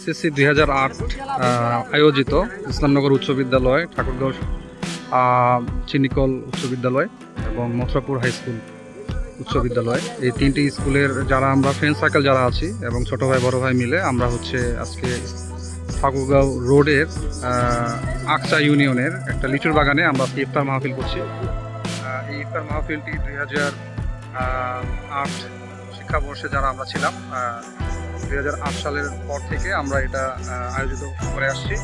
SSC দুই হাজার আট আয়োজিত ইসলামনগর উচ্চ বিদ্যালয়, ঠাকুরগাঁও চিনিকল উচ্চ বিদ্যালয় এবং মথুরাপুর হাই স্কুল উচ্চ বিদ্যালয়। এই তিনটি স্কুলের যারা আমরা ফ্রেন্ড সার্কেল যারা আছি এবং ছোটো ভাই, বড় ভাই মিলে আমরা হচ্ছে আজকে ঠাকুরগাঁও রোডের আকচা ইউনিয়নের একটা লিচুর বাগানে আমরা ইফতার মাহফিল করছি। এই ইফতার মাহফিলটি দুই হাজার আট শিক্ষাবর্ষে যারা আমরা ছিলাম দুই হাজার আট সালের পর থেকে আমরা এটা আয়োজিত করে আসছি।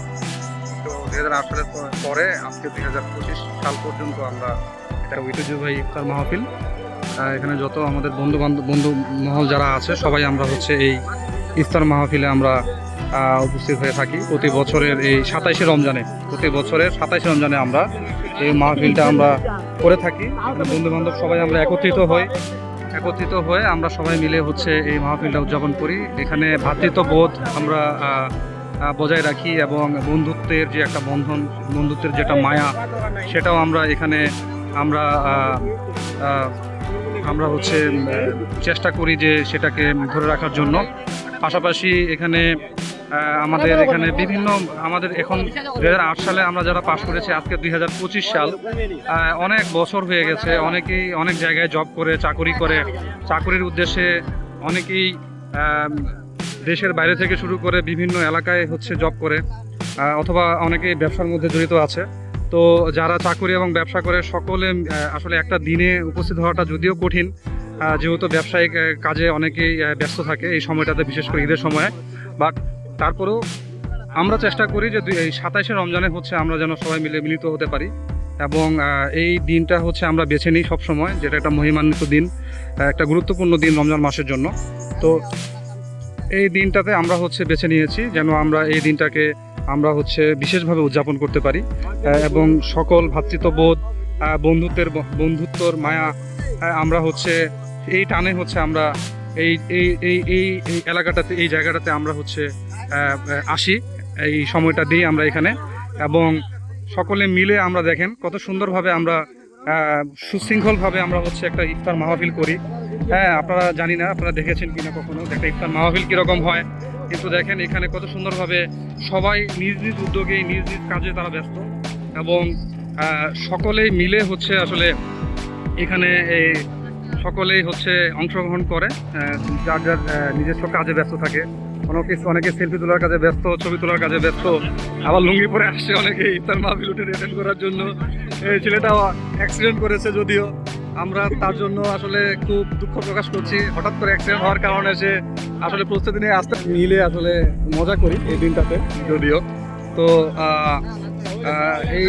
তো দুই হাজার আট সালের পর- আজকে দুই হাজার পঁচিশ সাল পর্যন্ত আমরা এটা ঐতিহ্যবাহী ইফতার মাহফিল। এখানে যত আমাদের বন্ধু বান্ধব বন্ধু মহল যারা আছে, সবাই আমরা হচ্ছে এই ইফতার মাহফিলে আমরা উপস্থিত হয়ে থাকি। প্রতি বছরের এই সাতাইশে রমজানে, প্রতি বছরের সাতাইশে রমজানে আমরা এই মাহফিলটা আমরা করে থাকি। বন্ধু বান্ধব সবাই আমরা একত্রিত হই। একত্রিত হয়ে আমরা সবাই মিলে হচ্ছে এই মাহফিলটা উদযাপন করি। এখানে ভ্রাতৃত্ববোধ আমরা বজায় রাখি এবং বন্ধুত্বের যে একটা বন্ধন, বন্ধুত্বের যেটা মায়া, সেটাও আমরা এখানে, আমরা আমরা হচ্ছে চেষ্টা করি যে সেটাকে ধরে রাখার জন্য। পাশাপাশি এখানে আমাদের এখানে বিভিন্ন আমাদের এখন দু হাজার আট সালে আমরা যারা পাশ করেছি আজকে দুই হাজার পঁচিশ সাল অনেক বছর হয়ে গেছে অনেকেই অনেক জায়গায় জব করে চাকরি করে। চাকরির উদ্দেশ্যে অনেকেই দেশের বাইরে থেকে শুরু করে বিভিন্ন এলাকায় হচ্ছে জব করে অথবা অনেকেই ব্যবসার মধ্যে জড়িত আছে। তো যারা চাকরি এবং ব্যবসা করে সকলে আসলে একটা দিনে উপস্থিত হওয়াটা যদিও কঠিন যেহেতু ব্যবসায়িক কাজে অনেকেই ব্যস্ত থাকে এই সময়টাতে বিশেষ করে ঈদের সময়। বাট তারপরেও আমরা চেষ্টা করি যে এই সাতাইশে রমজানে হচ্ছে আমরা যেন সবাই মিলে মিলিত হতে পারি। এবং এই দিনটা হচ্ছে আমরা বেছে নিই সবসময়, যেটা একটা মহিমান্বিত দিন একটা গুরুত্বপূর্ণ দিন রমজান মাসের জন্য। তো এই দিনটাতে আমরা হচ্ছে বেছে নিয়েছি যেন আমরা এই দিনটাকে আমরা হচ্ছে বিশেষভাবে উদযাপন করতে পারি। এবং সকল ভ্রাতৃত্ববোধ বন্ধুত্বের বন্ধুত্বর মায়া আমরা হচ্ছে এই টানে হচ্ছে আমরা এই এই এই এই এলাকাটাতে, এই জায়গাটাতে আমরা হচ্ছে আসি। এই সময়টা দিই আমরা এখানে। এবং সকলে মিলে আমরা দেখেন কত সুন্দরভাবে আমরা সুশৃঙ্খলভাবে আমরা হচ্ছে একটা ইফতার মাহফিল করি। হ্যাঁ আপনারা জানি না, আপনারা দেখেছেন কিনা কখনো একটা ইফতার মাহফিল কীরকম হয়। কিন্তু দেখেন এখানে কত সুন্দরভাবে সবাই নিজ নিজ উদ্যোগে, নিজ নিজ কাজে তারা ব্যস্ত। এবং সকলেই মিলে হচ্ছে আসলে এখানে এই সকলেই হচ্ছে অংশগ্রহণ করে যার যার নিজস্ব কাজে ব্যস্ত থাকে। অনেকে অনেকে সেলফি তোলার কাজে ব্যস্ত, ছবি তোলার কাজে ব্যস্ত। আবার লুঙ্গি পরে আসছে অনেকে ইফতার মাহফিল উঠে অ্যাটেন্ড করার জন্য। এই ছেলেটাও অ্যাক্সিডেন্ট করেছে যদিও। আমরা তার জন্য আসলে খুব দুঃখ প্রকাশ করছি। হঠাৎ করে অ্যাক্সিডেন্ট হওয়ার কারণে সে আসলে প্রস্তুতি নিয়ে আসতে মিলে আসলে মজা করি এই দিনটাতে যদিও। তো এই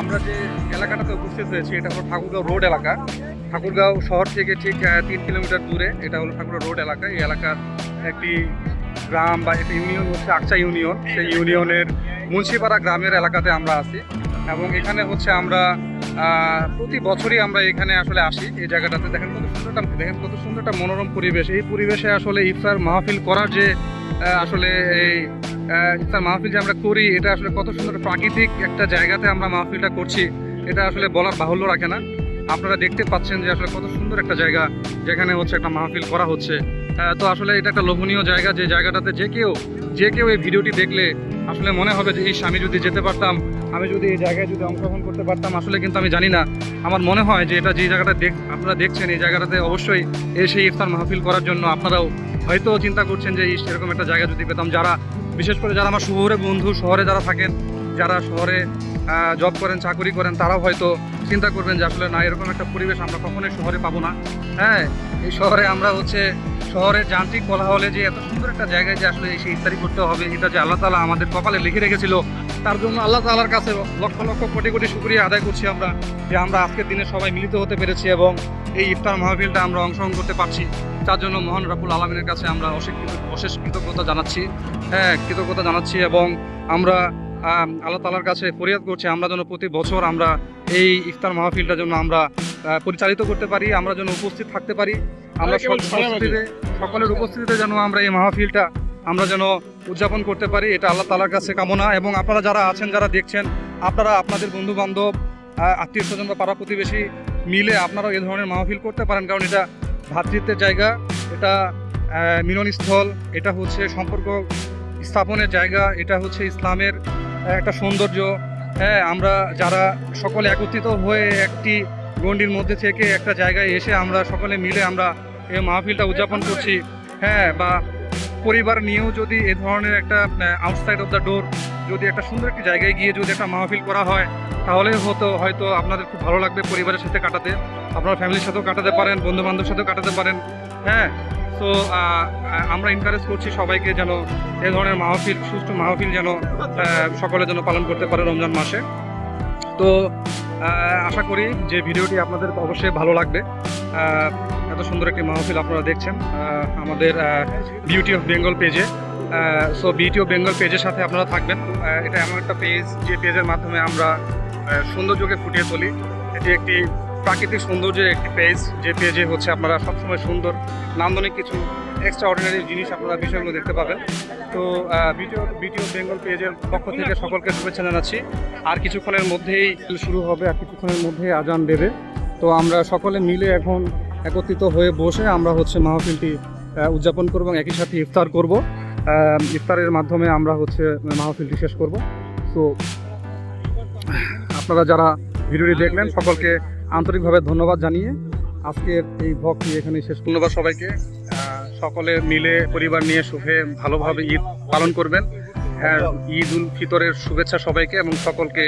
আমরা যে এলাকাটাতে উপস্থিত হয়েছি, এটা হলো ঠাকুরগাঁও রোড এলাকা। ঠাকুরগাঁও শহর থেকে ঠিক তিন কিলোমিটার দূরে। এটা হলো ঠাকুরগাঁও রোড এলাকা। এই এলাকার একটি গ্রাম বা ইউনিয়ন হচ্ছে আকচা ইউনিয়ন। সেই ইউনিয়নের মুন্সিপাড়া গ্রামের এলাকাতে আমরা আছি। এবং এখানে হচ্ছে আমরা প্রতি বছরই আমরা এখানে আসলে আসি এই জায়গাটাতে। দেখেন কত সুন্দরটা, দেখেন কত সুন্দর একটা মনোরম পরিবেশ। এই পরিবেশে আসলে ইফতার মাহফিল করার যে আসলে এই ইফতার মাহফিল যে আমরা করি, এটা আসলে কত সুন্দর প্রাকৃতিক একটা জায়গাতে আমরা মাহফিলটা করছি, এটা আসলে বলার বাহুল্য রাখে না। আপনারা দেখতে পাচ্ছেন যে আসলে কত সুন্দর একটা জায়গা যেখানে হচ্ছে একটা মাহফিল করা হচ্ছে। তো আসলে এটা একটা লোভনীয় জায়গা যে জায়গাটাতে যে কেউ যে কেউ এই ভিডিওটি দেখলে আসলে মনে হবে যে, ইস, আমি যদি যেতে পারতাম, আমি যদি এই জায়গায় যদি অংশগ্রহণ করতে পারতাম, আসলে কিন্তু আমি জানি না। আমার মনে হয় যে এটা যে জায়গাটা দেখ, আপনারা দেখছেন, এই জায়গাটাতে অবশ্যই এসে ইফতার মাহফিল করার জন্য আপনারাও হয়তো চিন্তা করছেন যে, ইস, এরকম একটা জায়গা যদি পেতাম। যারা, বিশেষ করে যারা আমার শহরে বন্ধু, শহরে যারা থাকেন, যারা শহরে জব করেন, চাকরি করেন, তারাও হয়তো চিন্তা করবেন যে, আসলে না, এরকম একটা পরিবেশ আমরা কখনোই শহরে পাবো না। হ্যাঁ এই শহরে আমরা হচ্ছে শহরের যান্ত্রিক কোলাহলে যে এত সুন্দর একটা জায়গায় যে আসলে এসে ইফতারি করতে হবে এটা যে আল্লাহ তালা আমাদের কপালে লিখে রেখেছিল তার জন্য আল্লাহ তালার কাছে লক্ষ লক্ষ কোটি কোটি শুক্রিয়া আদায় করছি আমরা যে আমরা আজকের দিনে সবাই মিলিত হতে পেরেছি এবং এই ইফতার মাহফিলটা আমরা অংশগ্রহণ করতে পারছি। তার জন্য মহান রাবুল আলমিনের কাছে আমরা অশেষ অশেষ কৃতজ্ঞতা জানাচ্ছি। হ্যাঁ কৃতজ্ঞতা জানাচ্ছি এবং আমরা আম, আল্লাহ তালার কাছে ফরিয়াদ করছি আমরা যেন প্রতি বছর আমরা এই ইফতার মাহফিলটার জন্য আমরা পরিচালিত করতে পারি আমরা যেন উপস্থিত থাকতে পারি আমরা উপস্থিতিতে সকলের উপস্থিতিতে যেন আমরা এই মাহফিলটা আমরা যেন উদযাপন করতে পারি এটা আল্লাহ তালার কাছে কামনা। এবং আপনারা যারা আছেন যারা দেখছেন আপনারা আপনাদের বন্ধু বান্ধব আত্মীয় স্বজন বা পাড়া প্রতিবেশী মিলে আপনারাও এ ধরনের মাহফিল করতে পারেন কারণ এটা ভ্রাতৃত্বের জায়গা এটা মিলনস্থল এটা হচ্ছে সম্পর্ক স্থাপনের জায়গা এটা হচ্ছে ইসলামের একটা সৌন্দর্য। হ্যাঁ আমরা যারা সকলে একত্রিত হয়ে একটি গণ্ডির মধ্যে থেকে একটা জায়গায় এসে আমরা সকলে মিলে আমরা এই মাহফিলটা উদযাপন করছি। হ্যাঁ বা পরিবার নিয়েও যদি এ ধরনের একটা আউটসাইড অফ দ্য ডোর যদি একটা সুন্দর একটি জায়গায় গিয়ে যদি একটা মাহফিল করা হয়, তাহলে হতো, হয়তো আপনাদের খুব ভালো লাগবে পরিবারের সাথে কাটাতে। আপনারা ফ্যামিলির সাথেও কাটাতে পারেন বন্ধু বান্ধবের সাথেও কাটাতে পারেন। হ্যাঁ তো আমরা এনকারেজ করছি সবাইকে যেন এ ধরনের মাহফিল, সুষ্ঠু মাহফিল যেন সকলে যেন পালন করতে পারে রমজান মাসে। তো আশা করি যে ভিডিওটি আপনাদের অবশ্যই ভালো লাগবে। এত সুন্দর একটি মাহফিল আপনারা দেখছেন আমাদের বিউটি অফ বেঙ্গল পেজে সো বিউটি অফ বেঙ্গল পেজের সাথে আপনারা থাকবেন। এটা এমন একটা পেজ যে পেজের মাধ্যমে আমরা সৌন্দর্যকে ফুটিয়ে তুলি। এটি একটি প্রাকৃতিক সৌন্দর্যের একটি পেজ যে পেজে হচ্ছে আপনারা সবসময় সুন্দর, নান্দনিক কিছু এক্সট্রা অর্ডিনারি জিনিস আপনারা বিষয়গুলো দেখতে পাবেন। তো ভিডিও ভিডিও বেঙ্গল পেজের পক্ষ থেকে সকলকে শুভেচ্ছা জানাচ্ছি। আর কিছুক্ষণের মধ্যেই শুরু হবে, আর কিছুক্ষণের মধ্যেই আজান দেবে। তো আমরা সকলে মিলে এখন একত্রিত হয়ে বসে আমরা হচ্ছে মাহফিলটি উদযাপন করব এবং একই সাথে ইফতার করব। ইফতারের মাধ্যমে আমরা হচ্ছে মাহফিলটি শেষ করব। তো, আপনারা যারা ভিডিওটি দেখলেন, সকলকে আন্তরিকভাবে ধন্যবাদ জানিয়ে আজকের এই ভক্তি এখানে শেষ ধন্যবাদ সবাইকে। সকলে মিলে পরিবার নিয়ে সুখে ভালোভাবে ঈদ পালন করবেন। হ্যাঁ ঈদ উল ফিতরের শুভেচ্ছা সবাইকে এবং সকলকে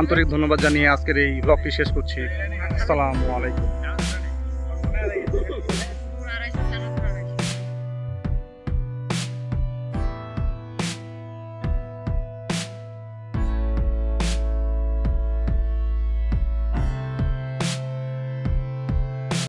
আন্তরিক ধন্যবাদ জানিয়ে আজকের এই ব্লগটি শেষ করছি। আসসালামু আলাইকুম।